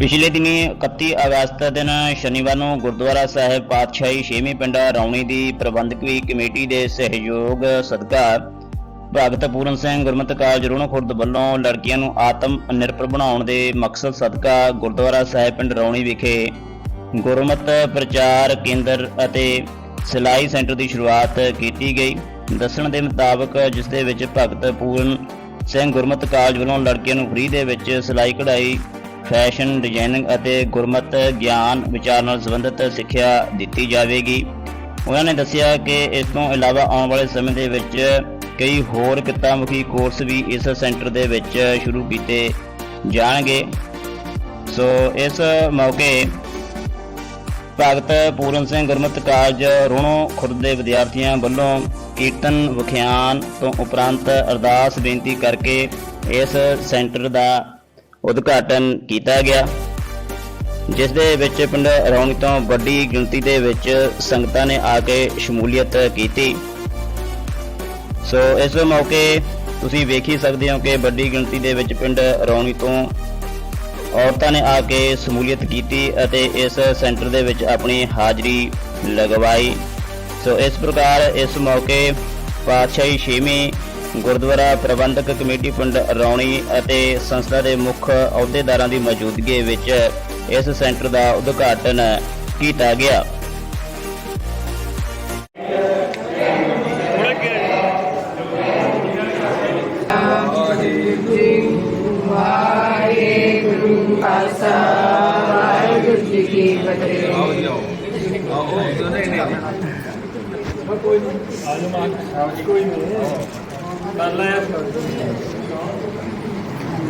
ਪਿਛਲੇ ਦਿਨੀ 31 ਅਗਸਤ ਦਿਨ ਸ਼ਨੀਵਾਰ ਨੂੰ ਗੁਰਦੁਆਰਾ ਸਾਹਿਬ ਪਾਤਸ਼ਾਹੀ ਛੇਵੀਂ ਪਿੰਡ ਰੌਣੀ ਦੀ ਪ੍ਰਬੰਧਕੀ ਕਮੇਟੀ ਦੇ ਸਹਿਯੋਗ ਸਦਕਾ ਭਗਤ ਪੂਰਨ ਸਿੰਘ ਗੁਰਮਤਿ ਕਾਲਜ ਰੋਣੋ ਖੁਰਦ ਵੱਲੋਂ ਲੜਕੀਆਂ ਨੂੰ ਆਤਮ ਨਿਰਭਰ ਬਣਾਉਣ ਦੇ ਮਕਸਦ ਸਦਕਾ ਗੁਰਦੁਆਰਾ ਸਾਹਿਬ ਪਿੰਡ ਰੌਣੀ ਵਿਖੇ ਗੁਰਮਤਿ ਪ੍ਰਚਾਰ ਕੇਂਦਰ ਅਤੇ ਸਿਲਾਈ ਸੈਂਟਰ ਦੀ ਸ਼ੁਰੂਆਤ ਕੀਤੀ ਗਈ। ਦੱਸਣ ਦੇ ਮੁਤਾਬਕ ਜਿਸ ਦੇ ਵਿੱਚ ਭਗਤ ਪੂਰਨ ਸਿੰਘ ਗੁਰਮਤਿ ਕਾਲਜ ਵੱਲੋਂ ਲੜਕੀਆਂ ਨੂੰ ਫ੍ਰੀ ਦੇ ਵਿੱਚ ਸਿਲਾਈ ਕਢਾਈ ਫੈਸ਼ਨ ਡਿਜ਼ਾਈਨਿੰਗ ਅਤੇ ਗੁਰਮਤਿ ਗਿਆਨ ਵਿਚਾਰ ਨਾਲ ਸੰਬੰਧਿਤ ਸਿੱਖਿਆ ਦਿੱਤੀ ਜਾਵੇਗੀ। ਉਹਨਾਂ ਨੇ ਦੱਸਿਆ ਕਿ ਇਸ ਤੋਂ ਇਲਾਵਾ ਆਉਣ ਵਾਲੇ ਸਮੇਂ ਦੇ ਵਿੱਚ ਕਈ ਹੋਰ ਕਿੱਤਾਮੁਖੀ ਕੋਰਸ ਵੀ ਇਸ ਸੈਂਟਰ ਦੇ ਵਿੱਚ ਸ਼ੁਰੂ ਕੀਤੇ ਜਾਣਗੇ। ਸੋ ਇਸ ਮੌਕੇ ਭਗਤ ਪੂਰਨ ਸਿੰਘ ਗੁਰਮਤਿ ਕਾਲਜ ਰੋਣੋ ਖੁਰਦ ਦੇ ਵਿਦਿਆਰਥੀਆਂ ਵੱਲੋਂ ਕੀਰਤਨ ਵਿਖਿਆਨ ਤੋਂ ਉਪਰੰਤ ਅਰਦਾਸ ਬੇਨਤੀ ਕਰਕੇ ਇਸ ਸੈਂਟਰ ਦਾ ਉਦਘਾਟਨ ਕੀਤਾ ਗਿਆ, ਜਿਸ ਦੇ ਵਿੱਚ ਪਿੰਡ ਰੌਣੀ ਤੋਂ ਵੱਡੀ ਗਿਣਤੀ ਦੇ ਵਿੱਚ ਸੰਗਤਾਂ ਨੇ ਆ ਕੇ ਸ਼ਮੂਲੀਅਤ ਕੀਤੀ। ਸੋ ਇਸ ਮੌਕੇ ਤੁਸੀਂ ਵੇਖ ਹੀ ਸਕਦੇ ਹੋ ਕਿ ਵੱਡੀ ਗਿਣਤੀ ਦੇ ਵਿੱਚ ਪਿੰਡ ਰੌਣੀ ਤੋਂ ਔਰਤਾਂ ਨੇ ਆ ਕੇ ਸ਼ਮੂਲੀਅਤ ਕੀਤੀ ਅਤੇ ਇਸ ਸੈਂਟਰ ਦੇ ਵਿੱਚ ਆਪਣੀ ਹਾਜ਼ਰੀ ਲਗਵਾਈ। ਸੋ ਇਸ ਪ੍ਰਕਾਰ ਇਸ ਮੌਕੇ ਪਾਤਸ਼ਾਹੀ ਛੇਵੀਂ ਗੁਰਦੁਆਰਾ ਪ੍ਰਬੰਧਕ ਕਮੇਟੀ ਪਿੰਡ ਰੌਣੀ ਅਤੇ ਸੰਸਥਾ ਦੇ ਮੁੱਖ ਅਹੁਦੇਦਾਰਾਂ ਦੀ ਮੌਜੂਦਗੀ ਵਿੱਚ ਇਸ ਸੈਂਟਰ ਦਾ ਉਦਘਾਟਨ ਕੀਤਾ ਗਿਆ।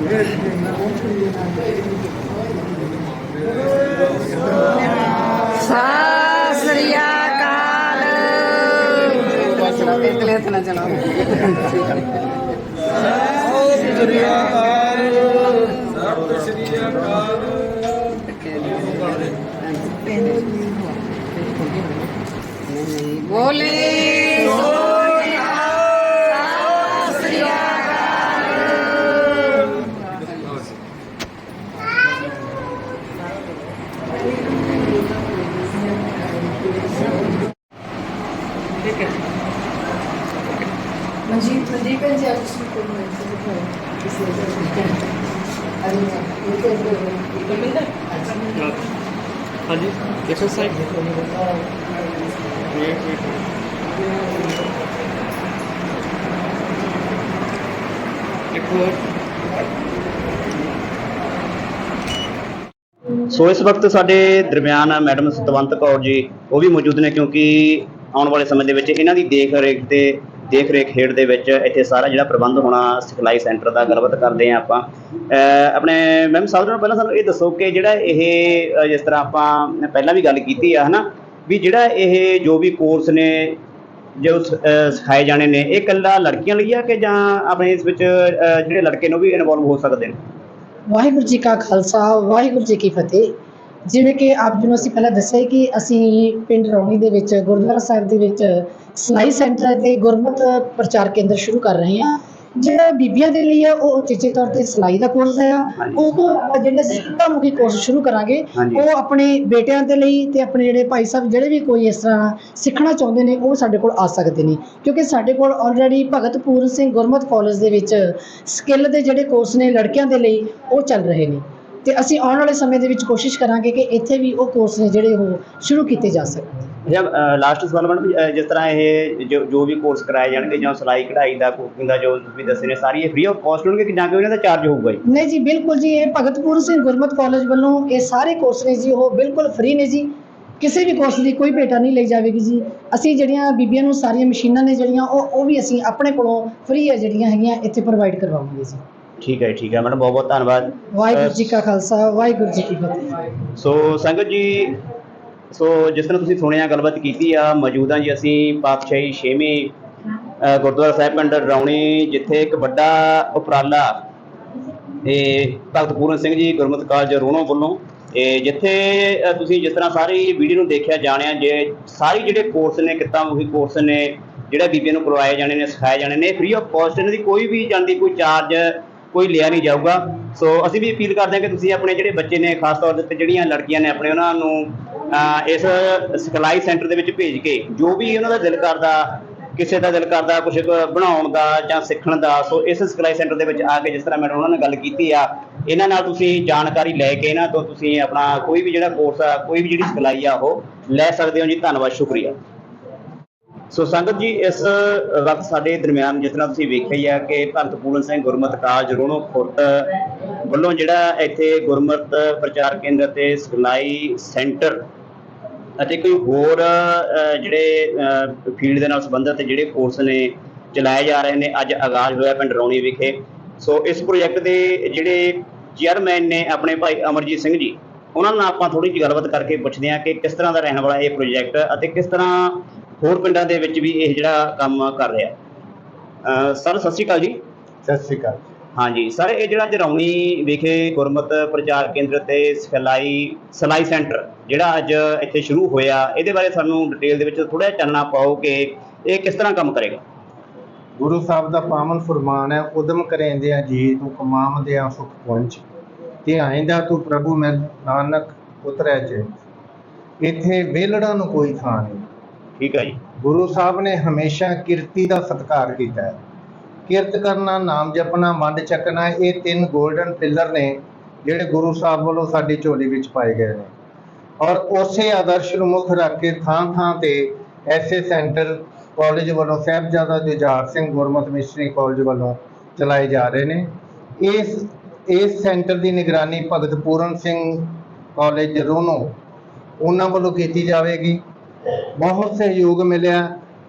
ਵਾਹਿਗੁਰੂ ਖਾਲਸਾ ਵਾਹਿਗੁਰੂ ਜੀ ਕੀ ਫਤਿਹ ਸਤਿ ਸ੍ਰੀ ਅਕਾਲ ਇਤਲੇ ਬੋਲੇ। ਸਤਿ ਸ੍ਰੀ ਅਕਾਲ ਮਨਜੀਤ ਮਨਦੀਪ ਜੀ ਅੱਜ ਤੁਸੀਂ ਕੋਲ ਮੈਂ ਸੇ ਕੋਲ ਕਿਸੇ ਦੇ ਅਰੇ ਇਹ ਤੇ ਮਿਲਦਾ ਹਾਂਜੀ ਐਕਸਰਸਾਈਜ਼ ਵੇਟ ਵੇਟ ਇੱਕ ਹੋਰ ਸੋ ਇਸ ਵਕਤ ਸਾਡੇ ਦਰਮਿਆਨ ਮੈਡਮ ਸਤਵੰਤ ਕੌਰ ਜੀ ਉਹ ਵੀ ਮੌਜੂਦ ਨੇ ਕਿਉਂਕਿ ਆਉਣ ਵਾਲੇ ਸਮੇਂ ਦੇ ਵਿੱਚ ਇਹਨਾਂ ਦੀ ਦੇਖ ਰੇਖ ਤੇ ਦੇਖ ਰੇਖ ਹੇਠ ਦੇ ਵਿੱਚ ਇੱਥੇ ਸਾਰਾ ਜਿਹੜਾ ਪ੍ਰਬੰਧ ਹੋਣਾ ਸਿਖਲਾਈ ਸੈਂਟਰ ਦਾ ਗੱਲਬਾਤ ਕਰਦੇ ਆ ਆਪਾਂ। ਆਪਣੇ ਮੈਮ ਸਭ ਤੋਂ ਪਹਿਲਾਂ ਸਾਨੂੰ ਇਹ ਦੱਸੋ ਕਿ ਜਿਹੜਾ ਇਹ ਜਿਸ ਤਰ੍ਹਾਂ ਆਪਾਂ ਪਹਿਲਾਂ ਵੀ ਗੱਲ ਕੀਤੀ ਆ, ਹਨਾ? ਵੀ ਜਿਹੜਾ ਇਹ ਜੋ ਵੀ ਕੋਰਸ ਨੇ, ਜੋ ਸਿਖਾਏ ਜਾਣੇ ਨੇ, ਇਹ ਇਕੱਲਾ ਲੜਕੀਆਂ ਲਈ ਆ ਕਿ ਜਾਂ ਆਪਣੇ ਇਸ ਵਿੱਚ ਜਿਹੜੇ ਲੜਕੇ ਨੂੰ ਵੀ ਇਨਵੋਲਵ ਹੋ ਸਕਦੇ ਨੇ? ਵਾਹਿਗੁਰੂ ਜੀ ਕਾ ਖਾਲਸਾ, ਵਾਹਿਗੁਰੂ ਜੀ ਕੀ ਫਤਿਹ। ਜਿਵੇਂ ਕਿ ਆਪ ਜੀ ਨੂੰ ਅਸੀਂ ਪਹਿਲਾਂ ਦੱਸਿਆ ਕਿ ਅਸੀਂ ਪਿੰਡ ਰੌਣੀ ਦੇ ਵਿੱਚ ਗੁਰਦੁਆਰਾ ਸਾਹਿਬ ਦੇ ਵਿੱਚ ਸਿਲਾਈ ਸੈਂਟਰ ਤੇ ਗੁਰਮਤ ਪ੍ਰਚਾਰ ਕੇਂਦਰ ਸ਼ੁਰੂ ਕਰ ਰਹੇ ਹਾਂ ਜਿਹੜਾ ਬੀਬੀਆਂ ਦੇ ਲਈ ਹੈ ਉਹ ਉਚੇਚੇ ਤੌਰ ਤੇ ਸਿਲਾਈ ਦਾ ਕੋਰਸ ਹੈ। ਉਹ ਤੋਂ ਇਲਾਵਾ ਜਿਹੜਾ ਸਿੱਖਿਆ ਮੁਖੀ ਕੋਰਸ ਸ਼ੁਰੂ ਕਰਾਂਗੇ। ਉਹ ਆਪਣੇ ਬੇਟਿਆਂ ਦੇ ਲਈ ਤੇ ਆਪਣੇ ਜਿਹੜੇ ਭਾਈ ਸਾਹਿਬ ਜਿਹੜੇ ਵੀ ਕੋਈ ਇਸ ਤਰ੍ਹਾਂ ਸਿੱਖਣਾ ਚਾਹੁੰਦੇ ਨੇ ਉਹ ਸਾਡੇ ਕੋਲ ਆ ਸਕਦੇ ਨੇ ਕਿਉਂਕਿ ਸਾਡੇ ਕੋਲ ਆਲਰੇਡੀ ਭਗਤ ਪੂਰਨ ਸਿੰਘ ਗੁਰਮਤ ਕਾਲਜ ਦੇ ਵਿੱਚ ਸਕਿੱਲ ਦੇ ਜਿਹੜੇ ਕੋਰਸ ਨੇ ਲੜਕਿਆਂ ਦੇ ਲਈ ਉਹ ਚੱਲ ਰਹੇ ਨੇ ਤੇ ਅਸੀਂ ਆਉਣ ਵਾਲੇ ਸਮੇਂ ਦੇ ਵਿੱਚ ਕੋਸ਼ਿਸ਼ ਕਰਾਂਗੇ ਕਿ ਇੱਥੇ ਵੀ ਉਹ ਕੋਰਸ ਨੇ ਜਿਹੜੇ ਉਹ ਸ਼ੁਰੂ ਕੀਤੇ ਜਾ ਸਕਣ। ਜਬ ਲਾਸਟ ਸਵਾਲ ਮੈਡਮ ਜਿਸ ਤਰ੍ਹਾਂ ਇਹ ਜੋ ਜੋ ਵੀ ਕੋਰਸ ਕਰਾਏ ਜਾਣਗੇ ਜਾਂ ਸਿਲਾਈ ਕਢਾਈ ਦਾ ਕੁਕਿੰਗ ਦਾ ਜੋ ਤੁਸੀਂ ਦੱਸੇ ਨੇ ਸਾਰੀ ਇਹ ਫ੍ਰੀ ਆਫ ਕਾਸਟ ਹੋਣਗੇ ਕਿ ਜਾਂ ਕੋਈ ਇਹਨਾਂ ਦਾ ਚਾਰਜ ਹੋਊਗਾ ਜੀ? ਨਹੀਂ ਜੀ ਬਿਲਕੁਲ ਜੀ ਇਹ ਭਗਤ ਪੂਰਨ ਸਿੰਘ ਗੁਰਮਤ ਕਾਲਜ ਵੱਲੋਂ ਇਹ ਸਾਰੇ ਕੋਰਸ ਨੇ ਜੀ ਉਹ ਬਿਲਕੁਲ ਫ੍ਰੀ ਨੇ ਜੀ। ਕਿਸੇ ਵੀ ਕੋਰਸ ਦੀ ਕੋਈ ਭੇਟਾ ਨਹੀਂ ਲਈ ਜਾਵੇਗੀ ਜੀ। ਅਸੀਂ ਜਿਹੜੀਆਂ ਬੀਬੀਆਂ ਨੂੰ ਸਾਰੀਆਂ ਮਸ਼ੀਨਾਂ ਨੇ ਜਿਹੜੀਆਂ ਉਹ ਉਹ ਵੀ ਅਸੀਂ ਆਪਣੇ ਕੋਲੋਂ ਫ੍ਰੀ ਹੈ ਜਿਹੜੀਆਂ ਹੈਗੀਆਂ ਇੱਥੇ ਪ੍ਰੋਵਾਈਡ ਕਰਵਾਵਾਂਗੇ ਜੀ। ਠੀਕ ਹੈ ਠੀਕ ਹੈ। ਮੈਡਮ ਬਹੁਤ ਬਹੁਤ ਧੰਨਵਾਦ। ਵਾਹਿਗੁਰੂ ਜੀ ਕਾ ਖਾਲਸਾ ਵਾਹਿਗੁਰੂ ਜੀ ਕੀ ਫਤਿਹ। ਸੋ ਸੰਗਤ ਜੀ ਸੋ ਜਿਸ ਤਰ੍ਹਾਂ ਤੁਸੀਂ ਸੁਣਿਆ ਗੱਲਬਾਤ ਕੀਤੀ ਆ ਮੌਜੂਦਾ ਜੀ ਅਸੀਂ ਪਾਤਸ਼ਾਹੀ ਛੇਵੀਂ ਅਹ ਗੁਰਦੁਆਰਾ ਸਾਹਿਬ ਪਿੰਡ ਰੌਣੀ ਜਿੱਥੇ ਇੱਕ ਵੱਡਾ ਉਪਰਾਲਾ ਇਹ ਭਗਤ ਪੂਰਨ ਸਿੰਘ ਜੀ ਗੁਰਮਤਿ ਕਾਲਜ ਰੋਣੋ ਵੱਲੋਂ ਇਹ ਜਿੱਥੇ ਤੁਸੀਂ ਜਿਸ ਤਰ੍ਹਾਂ ਸਾਰੀ ਵੀਡੀਓ ਨੂੰ ਦੇਖਿਆ ਜਾਣਿਆ ਜੇ ਸਾਰੀ ਜਿਹੜੇ ਕੋਰਸ ਨੇ ਕਿੱਤਾ ਮੁਖੀ ਕੋਰਸ ਨੇ ਜਿਹੜਾ ਬੀਬੀਆਂ ਨੂੰ ਕਰਵਾਏ ਜਾਣੇ ਨੇ ਸਿਖਾਏ ਜਾਣੇ ਨੇ ਫ੍ਰੀ ਆਫ ਕਾਸਟ ਇਹਨਾਂ ਦੀ ਕੋਈ ਵੀ ਜਾਂਦੀ ਕੋਈ ਚਾਰਜ ਕੋਈ ਲਿਆ ਨਹੀਂ ਜਾਊਗਾ। ਸੋ ਅਸੀਂ ਵੀ ਅਪੀਲ ਕਰਦੇ ਹਾਂ ਕਿ ਤੁਸੀਂ ਆਪਣੇ ਜਿਹੜੇ ਬੱਚੇ ਨੇ, ਖਾਸ ਤੌਰ ਦੇ ਉੱਤੇ ਜਿਹੜੀਆਂ ਲੜਕੀਆਂ ਨੇ, ਆਪਣੇ ਉਹਨਾਂ ਨੂੰ ਇਸ ਸਿਖਲਾਈ ਸੈਂਟਰ ਦੇ ਵਿੱਚ ਭੇਜ ਕੇ, ਜੋ ਵੀ ਉਹਨਾਂ ਦਾ ਦਿਲ ਕਰਦਾ, ਕਿਸੇ ਦਾ ਦਿਲ ਕਰਦਾ ਕੁਝ ਬਣਾਉਣ ਦਾ ਜਾਂ ਸਿੱਖਣ ਦਾ, ਸੋ ਇਸ ਸਿਖਲਾਈ ਸੈਂਟਰ ਦੇ ਵਿੱਚ ਆ ਕੇ ਜਿਸ ਤਰ੍ਹਾਂ ਮੈਡਮ ਉਹਨਾਂ ਨਾਲ ਗੱਲ ਕੀਤੀ ਆ, ਇਹਨਾਂ ਨਾਲ ਤੁਸੀਂ ਜਾਣਕਾਰੀ ਲੈ ਕੇ ਇਹਨਾਂ ਤੋਂ ਤੁਸੀਂ ਆਪਣਾ ਕੋਈ ਵੀ ਜਿਹੜਾ ਕੋਰਸ ਆ, ਕੋਈ ਵੀ ਜਿਹੜੀ ਸਿਖਲਾਈ ਆ, ਉਹ ਲੈ ਸਕਦੇ ਹੋ ਜੀ। ਧੰਨਵਾਦ, ਸ਼ੁਕਰੀਆ। ਸੋ ਸੰਗਤ ਜੀ, ਇਸ ਵਕਤ ਸਾਡੇ ਦਰਮਿਆਨ ਜਿਸ ਤਰ੍ਹਾਂ ਤੁਸੀਂ ਵੇਖਿਆ ਹੀ ਆ ਕਿ ਭਗਤ ਪੂਰਨ ਸਿੰਘ ਗੁਰਮਤ ਕਾਲਜ ਰੋਣੋ ਖੁਰਦ ਵੱਲੋਂ ਜਿਹੜਾ ਇੱਥੇ ਗੁਰਮਤਿ ਪ੍ਰਚਾਰ ਕੇਂਦਰ ਤੇ ਸਿਖਲਾਈ ਸੈਂਟਰ ਅਤੇ ਕੋਈ ਹੋਰ ਜਿਹੜੇ ਫੀਲਡ ਦੇ ਨਾਲ ਸੰਬੰਧਿਤ ਜਿਹੜੇ ਕੋਰਸ ਨੇ ਚਲਾਏ ਜਾ ਰਹੇ ਨੇ, ਅੱਜ ਆਗਾਜ਼ ਹੋਇਆ ਪਿੰਡ ਰੌਣੀ ਵਿਖੇ। ਸੋ ਇਸ ਪ੍ਰੋਜੈਕਟ ਦੇ ਜਿਹੜੇ ਚੇਅਰਮੈਨ ਨੇ ਆਪਣੇ ਭਾਈ ਅਮਰਜੀਤ ਸਿੰਘ ਜੀ, ਉਹਨਾਂ ਨਾਲ ਆਪਾਂ ਥੋੜੀ ਜਿਹੀ ਗੱਲਬਾਤ ਕਰਕੇ ਪੁੱਛਦੇ ਹਾਂ ਕਿ ਕਿਸ ਤਰ੍ਹਾਂ ਦਾ ਰਹਿਣ ਵਾਲਾ ਇਹ ਪ੍ਰੋਜੈਕਟ ਅਤੇ ਕਿਸ ਤਰ੍ਹਾਂ ਹੋਰ ਪਿੰਡਾਂ ਦੇ ਵਿੱਚ ਵੀ ਇਹ ਜਿਹੜਾ ਕੰਮ ਕਰ ਰਿਹਾ। ਸਰ ਸਤਿ ਸ਼੍ਰੀ ਅਕਾਲ ਜੀ। ਸਤਿ ਸ਼੍ਰੀ ਅਕਾਲ ਹਾਂਜੀ। ਸਰ ਇਹ ਜਿਹੜਾ ਜਰੌਣੀ ਵਿਖੇ ਗੁਰਮਤਿ ਪ੍ਰਚਾਰ ਕੇਂਦਰ ਤੇ ਸਿਖਲਾਈ ਸਲਾਈ ਸੈਂਟਰ ਜਿਹੜਾ ਅੱਜ ਇੱਥੇ ਸ਼ੁਰੂ ਹੋਇਆ ਇਹਦੇ ਬਾਰੇ ਸਾਨੂੰ ਡਿਟੇਲ ਦੇ ਵਿੱਚ ਥੋੜਾ ਜਿਹਾ ਚਾਨਣਾ ਪਾਓ ਕਿ ਇਹ ਕਿਸ ਤਰ੍ਹਾਂ ਕੰਮ ਕਰੇਗਾ। ਗੁਰੂ ਸਾਹਿਬ ਦਾ ਪਾਵਨ ਫਰਮਾਨ ਹੈ ਉਦਮ ਕਰੇਂਦਿਆਂ ਜੀ ਤੂੰ ਕਮਾਮ ਦਿਆਂ ਸੁਖ ਪਹੁੰਚ ਤੇ ਆਇਂਦਾ ਤੂੰ ਪ੍ਰਭੂ ਮੈਂ ਨਾਨਕ ਉਤਰੈ ਜੇ। ਇੱਥੇ ਵੇਲੜਾਂ ਨੂੰ ਕੋਈ ਥਾਂ ਨਹੀਂ। ਠੀਕ ਹੈ ਜੀ। ਗੁਰੂ ਸਾਹਿਬ ਨੇ ਹਮੇਸ਼ਾ ਕਿਰਤੀ ਦਾ ਸਤਿਕਾਰ ਕੀਤਾ ਹੈ। ਕਿਰਤ ਕਰਨਾ, ਨਾਮ ਜਪਣਾ ਮੰਡ ਚੱਕਣਾ, ਇਹ ਤਿੰਨ 골ਡਨ ਪਿੱਲਰ ਨੇ ਜਿਹੜੇ ਗੁਰੂ ਸਾਹਿਬ ਵੱਲੋਂ ਸਾਡੀ ਝੋਲੀ ਵਿੱਚ ਪਾਏ ਗਏ ਨੇ। ਔਰ ਉਸੇ ਆਦਰਸ਼ ਨੂੰ ਮੁੱਖ ਰੱਖ ਕੇ ਥਾਂ ਥਾਂ ਤੇ ਐਸੇ ਸੈਂਟਰ ਕਾਲਜ ਵੱਲੋਂ ਸਾਹਿਬਜ਼ਾਦਾ ਜੁਝਾਰ ਸਿੰਘ ਗੁਰਮਤਿ ਮਿਸ਼ਨਰੀ ਕਾਲਜ ਵੱਲੋਂ ਚਲਾਏ ਜਾ ਰਹੇ ਨੇ। ਇਸ ਇਸ ਸੈਂਟਰ ਦੀ ਨਿਗਰਾਨੀ ਭਗਤ ਪੂਰਨ ਸਿੰਘ ਕਾਲਜ ਰੋਨੋ ਉਹਨਾਂ ਵੱਲੋਂ ਕੀਤੀ ਜਾਵੇਗੀ। ਬਹੁਤ ਸਹਿਯੋਗ ਮਿਲਿਆ,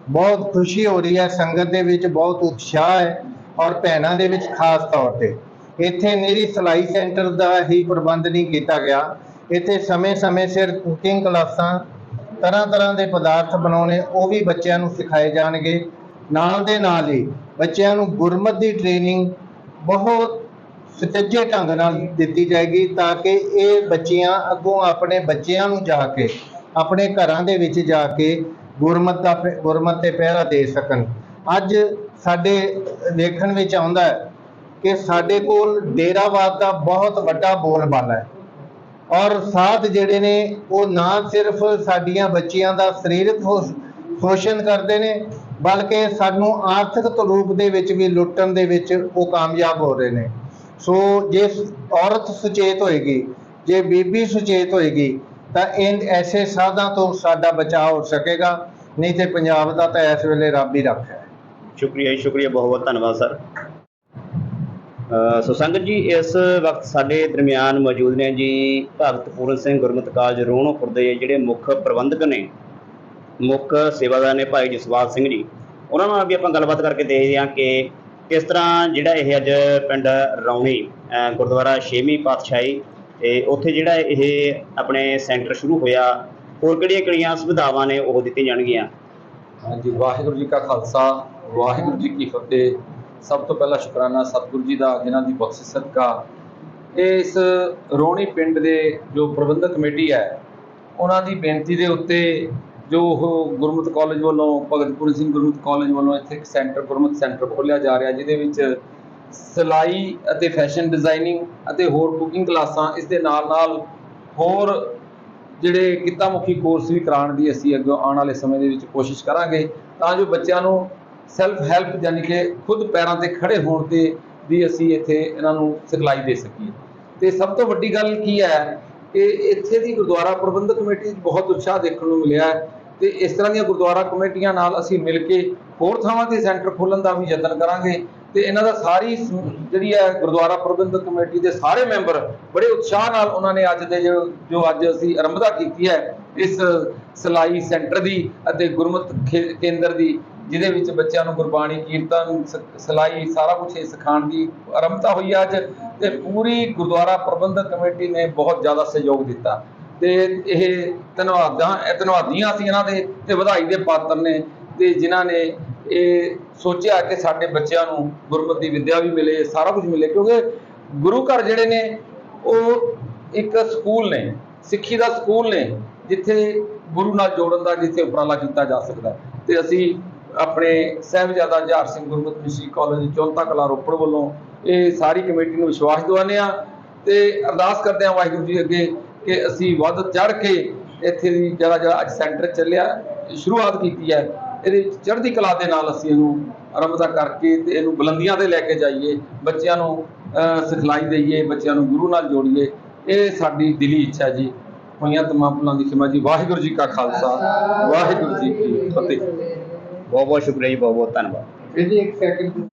ਬਹੁਤ ਖੁਸ਼ੀ ਹੋ ਰਹੀ ਹੈ, ਸੰਗਤ ਦੇ ਵਿੱਚ ਬਹੁਤ ਉਤਸ਼ਾਹ ਹੈ ਔਰ ਭੈਣਾਂ ਦੇ ਵਿੱਚ ਖਾਸ ਤੌਰ ਤੇ। ਇੱਥੇ ਨਿਰੀ ਸਲਾਈ ਸੈਂਟਰ ਦਾ ਹੀ ਪ੍ਰਬੰਧ ਨਹੀਂ ਕੀਤਾ ਗਿਆ। ਇੱਥੇ ਸਮੇਂ-ਸਮੇਂ ਸਿਰ ਕੁਕਿੰਗ ਕਲਾਸਾਂ ਤਰ੍ਹਾਂ ਤਰ੍ਹਾਂ ਦੇ ਪਦਾਰਥ ਬਣਾਉਣੇ, ਉਹ ਵੀ ਬੱਚਿਆਂ ਨੂੰ ਸਿਖਾਏ ਜਾਣਗੇ। ਨਾਲ ਦੇ ਨਾਲ ਹੀ ਬੱਚਿਆਂ ਨੂੰ ਗੁਰਮਤ ਦੀ ਟ੍ਰੇਨਿੰਗ ਬਹੁਤ ਸੁਚੱਜੇ ਢੰਗ ਨਾਲ ਦਿੱਤੀ ਜਾਏਗੀ ਤਾਂ ਕਿ ਇਹ ਬੱਚੀਆਂ ਅੱਗੋਂ ਆਪਣੇ ਬੱਚਿਆਂ ਨੂੰ ਜਾ ਕੇ ਆਪਣੇ ਘਰਾਂ ਦੇ ਵਿੱਚ ਜਾ ਕੇ ਗੁਰਮਤ ਦਾ ਗੁਰਮਤ ਤੇ ਪਹਿਰਾ ਦੇ ਸਕਣ। ਅੱਜ ਸਾਡੇ ਲੇਖਣ ਵਿੱਚ ਆਉਂਦਾ ਹੈ ਕਿ ਸਾਡੇ ਕੋਲ ਡੇਰਾਵਾਦ ਦਾ ਬਹੁਤ ਵੱਡਾ ਬੋਲਬਾਲਾ ਹੈ। ਔਰ ਸਾਥ ਜਿਹੜੇ ਨੇ, ਉਹ ਨਾ ਸਿਰਫ ਸਾਡੀਆਂ ਬੱਚੀਆਂ ਦਾ ਸਰੀਰਕ ਸ਼ੋਸ਼ਣ ਕਰਦੇ ਨੇ, ਬਲਕਿ ਸਾਨੂੰ ਆਰਥਿਕ ਰੂਪ ਦੇ ਵਿੱਚ ਵੀ ਲੁੱਟਣ ਦੇ ਵਿੱਚ ਉਹ ਕਾਮਯਾਬ ਹੋ ਰਹੇ ਨੇ। ਸੋ ਜੇ ਔਰਤ ਸੁਚੇਤ ਹੋਏਗੀ, ਜੇ ਬੀਬੀ ਸੁਚੇਤ ਹੋਏਗੀ ਤਾਂ ਇਹ ਐਸੇ ਸਾਧਾਂ ਤੋਂ ਸਾਡਾ ਬਚਾਅ ਹੋ ਸਕੇਗਾ। ਨਹੀਂ ਤੇ ਪੰਜਾਬ ਦਾ ਤਾਂ ਇਸ ਵੇਲੇ ਰੱਬ ਹੀ ਰੱਖਾ ਹੈ। ਸ਼ੁਕਰੀਆ ਜੀ, ਸ਼ੁਕਰੀਆ, ਬਹੁਤ ਬਹੁਤ ਧੰਨਵਾਦ, ਸਰ। ਅਹ ਸੋ ਸੰਗਤ ਜੀ, ਇਸ ਵਕਤ ਸਾਡੇ ਦਰਮਿਆਨ ਮੌਜੂਦ ਨੇ ਜੀ ਭਗਤ ਪੂਰਨ ਸਿੰਘ ਗੁਰਮਤਿ ਕਾਲਜ ਰੋਹਣੋ ਦੇ ਜਿਹੜੇ ਮੁੱਖ ਪ੍ਰਬੰਧਕ ਨੇ, ਮੁੱਖ ਸੇਵਾਦਾਰ ਨੇ ਭਾਈ ਜਸਵਾਲ ਸਿੰਘ ਜੀ। ਉਹਨਾਂ ਨਾਲ ਵੀ ਆਪਾਂ ਗੱਲਬਾਤ ਕਰਕੇ ਦੇਖਦੇ ਹਾਂ ਕਿ ਕਿਸ ਤਰ੍ਹਾਂ ਜਿਹੜਾ ਇਹ ਅੱਜ ਪਿੰਡ ਰੌਣੀ ਗੁਰਦੁਆਰਾ ਛੇਵੀਂ ਪਾਤਸ਼ਾਹੀ ਤੇ ਉੱਥੇ ਜਿਹੜਾ ਇਹ ਆਪਣੇ ਸੈਂਟਰ ਸ਼ੁਰੂ ਹੋਇਆ, ਹੋਰ ਕਿਹੜੀਆਂ ਕਿਹੜੀਆਂ ਸੁਵਿਧਾਵਾਂ ਨੇ ਉਹ ਦਿੱਤੀਆਂ ਜਾਣਗੀਆਂ? ਹਾਂਜੀ, ਵਾਹਿਗੁਰੂ ਜੀ ਕਾ ਖਾਲਸਾ, ਵਾਹਿਗੁਰੂ ਜੀ ਕੀ ਫਤਿਹ। ਸਭ ਤੋਂ ਪਹਿਲਾਂ ਸ਼ੁਕਰਾਨਾ ਸਤਿਗੁਰੂ ਜੀ ਦਾ, ਜਿਨ੍ਹਾਂ ਦੀ ਬਖਸ਼ਿਸ਼ ਸਦਕਾ। ਇਸ ਰੋਣੀ ਪਿੰਡ ਦੇ ਜੋ ਪ੍ਰਬੰਧਕ ਕਮੇਟੀ ਹੈ, ਉਹਨਾਂ ਦੀ ਬੇਨਤੀ ਦੇ ਉੱਤੇ ਜੋ ਉਹ ਗੁਰਮਤਿ ਕਾਲਜ ਵੱਲੋਂ, ਭਗਤਪੁਰ ਸਿੰਘ ਗੁਰਮਤਿ ਕਾਲਜ ਵੱਲੋਂ ਇੱਥੇ ਇੱਕ ਸੈਂਟਰ, ਗੁਰਮਤਿ ਸੈਂਟਰ ਖੋਲ੍ਹਿਆ ਜਾ ਰਿਹਾ, ਜਿਹਦੇ ਵਿੱਚ ਸਿਲਾਈ ਅਤੇ ਫੈਸ਼ਨ ਡਿਜ਼ਾਈਨਿੰਗ ਅਤੇ ਹੋਰ ਕੁਕਿੰਗ ਕਲਾਸਾਂ ਇਸ ਦੇ ਨਾਲ ਨਾਲ ਹੋਰ ਜਿਹੜੇ ਕਿੱਤਾ ਮੁਖੀ ਕੋਰਸ ਵੀ ਕਰਾਉਣ ਦੀ ਅਸੀਂ ਅੱਗੇ ਆਉਣ ਵਾਲੇ ਸਮੇਂ ਦੇ ਵਿੱਚ ਕੋਸ਼ਿਸ਼ ਕਰਾਂਗੇ, ਤਾਂ ਜੋ ਬੱਚਿਆਂ ਨੂੰ ਸੈਲਫ ਹੈਲਪ ਯਾਨੀ ਕਿ ਖੁਦ ਪੈਰਾਂ ਤੇ ਖੜੇ ਹੋਣ ਤੇ ਵੀ ਅਸੀਂ ਇੱਥੇ ਇਹਨਾਂ ਨੂੰ ਸਿਖਲਾਈ ਦੇ ਸਕੀਏ। ਤੇ ਸਭ ਤੋਂ ਵੱਡੀ ਗੱਲ ਕੀ ਹੈ ਕਿ ਇੱਥੇ ਦੀ ਗੁਰਦੁਆਰਾ ਪ੍ਰਬੰਧਕ ਕਮੇਟੀ 'ਚ ਬਹੁਤ ਉਤਸ਼ਾਹ ਦੇਖਣ ਨੂੰ ਮਿਲਿਆ ਹੈ ਤੇ ਇਸ ਤਰ੍ਹਾਂ ਦੀਆਂ ਗੁਰਦੁਆਰਾ ਕਮੇਟੀਆਂ ਨਾਲ ਅਸੀਂ ਮਿਲ ਕੇ ਹੋਰ ਥਾਵਾਂ ਤੇ ਸੈਂਟਰ ਖੋਲ੍ਹਣ ਦਾ ਵੀ ਯਤਨ ਕਰਾਂਗੇ। ਤੇ ਇਹਨਾਂ ਦਾ ਸਾਰੀ ਜਿਹੜੀ ਹੈ ਗੁਰਦੁਆਰਾ ਪ੍ਰਬੰਧਕ ਕਮੇਟੀ ਦੇ ਸਾਰੇ ਮੈਂਬਰ ਬੜੇ ਉਤਸ਼ਾਹ ਨਾਲ ਉਹਨਾਂ ਨੇ ਅੱਜ ਦੇ ਜੋ ਅੱਜ ਅਸੀਂ ਆਰੰਭਤਾ ਕੀਤੀ ਹੈ, ਇਸ ਸਿਲਾਈ ਸੈਂਟਰ ਦੀ ਅਤੇ ਗੁਰਮਤਿ ਕੇਂਦਰ ਦੀ, ਜਿਹਦੇ ਵਿੱਚ ਬੱਚਿਆਂ ਨੂੰ ਗੁਰਬਾਣੀ, ਕੀਰਤਨ, ਸ- ਸਿਲਾਈ ਸਾਰਾ ਕੁਝ ਇਹ ਸਿਖਾਉਣ ਦੀ ਆਰੰਭਤਾ ਹੋਈ ਹੈ ਅੱਜ ਤੇ ਪੂਰੀ ਗੁਰਦੁਆਰਾ ਪ੍ਰਬੰਧਕ ਕਮੇਟੀ ਨੇ ਬਹੁਤ ਜ਼ਿਆਦਾ ਸਹਿਯੋਗ ਦਿੱਤਾ। ਤੇ ਇਹ ਧੰਨਵਾਦਾਂ ਧੰਨਵਾਦੀਆਂ ਸੀ ਇਹਨਾਂ ਦੇ ਤੇ ਵਧਾਈ ਦੇ ਪਾਤਰ ਨੇ ਤੇ ਜਿਨ੍ਹਾਂ ਨੇ ਇਹ ਸੋਚਿਆ ਕਿ ਸਾਡੇ ਬੱਚਿਆਂ ਨੂੰ ਗੁਰਮਤ ਦੀ ਵਿੱਦਿਆ ਵੀ ਮਿਲੇ, ਸਾਰਾ ਕੁਝ ਮਿਲੇ, ਕਿਉਂਕਿ ਗੁਰੂ ਘਰ ਜਿਹੜੇ ਨੇ, ਉਹ ਇੱਕ ਸਕੂਲ ਨੇ, ਸਿੱਖੀ ਦਾ ਸਕੂਲ ਨੇ, ਜਿੱਥੇ ਗੁਰੂ ਨਾਲ ਜੋੜਨ ਦਾ, ਜਿੱਥੇ ਉਪਰਾਲਾ ਕੀਤਾ ਜਾ ਸਕਦਾ। ਤੇ ਅਸੀਂ ਆਪਣੇ ਸਾਹਿਬਜ਼ਾਦਾ ਜਹਾਰ ਸਿੰਘ ਗੁਰਮਤਿ ਮਿਸ਼ਰੀ ਕਾਲਜ, ਚੌਂਤਾ ਕਲਾ ਰੋਪੜ ਵੱਲੋਂ ਇਹ ਸਾਰੀ ਕਮੇਟੀ ਨੂੰ ਵਿਸ਼ਵਾਸ ਦਿਵਾਉਂਦੇ ਆ ਤੇ ਅਰਦਾਸ ਕਰਦੇ ਆ ਵਾਹਿਗੁਰੂ ਜੀ ਅੱਗੇ ਕਿ ਅਸੀਂ ਵੱਧ ਚੜ ਕੇ ਇੱਥੇ ਦੀ ਜਿਹੜਾ ਜਿਹੜਾ ਅੱਜ ਸੈਂਟਰ ਚੱਲਿਆ, ਸ਼ੁਰੂਆਤ ਕੀਤੀ ਹੈ। ਇਹਦੇ ਚੜ੍ਹਦੀ ਕਲਾ ਦੇ ਨਾਲ ਅਸੀਂ ਇਹਨੂੰ ਆਰੰਭਤਾ ਕਰਕੇ ਤੇ ਇਹਨੂੰ ਬੁਲੰਦੀਆਂ ਤੇ ਲੈ ਕੇ ਜਾਈਏ ਬੱਚਿਆਂ ਨੂੰ ਸਿਖਲਾਈ ਦਈਏ ਬੱਚਿਆਂ ਨੂੰ ਗੁਰੂ ਨਾਲ ਜੋੜੀਏ ਇਹ ਸਾਡੀ ਦਿਲੀ ਇੱਛਾ ਜੀ। ਹੋਈਆਂ ਤਮਾਮ ਭੁੱਲਾਂ ਦੀ ਖਿਮਾ ਜੀ। ਵਾਹਿਗੁਰੂ ਜੀ ਕਾ ਖਾਲਸਾ। ਵਾਹਿਗੁਰੂ ਜੀ ਕੀ ਫਤਿਹ। ਬਹੁਤ ਬਹੁਤ ਸ਼ੁਕਰੀਆ ਜੀ ਬਹੁਤ ਬਹੁਤ ਧੰਨਵਾਦ ਜੀ ਇੱਕ ਸੈਕਿੰਡ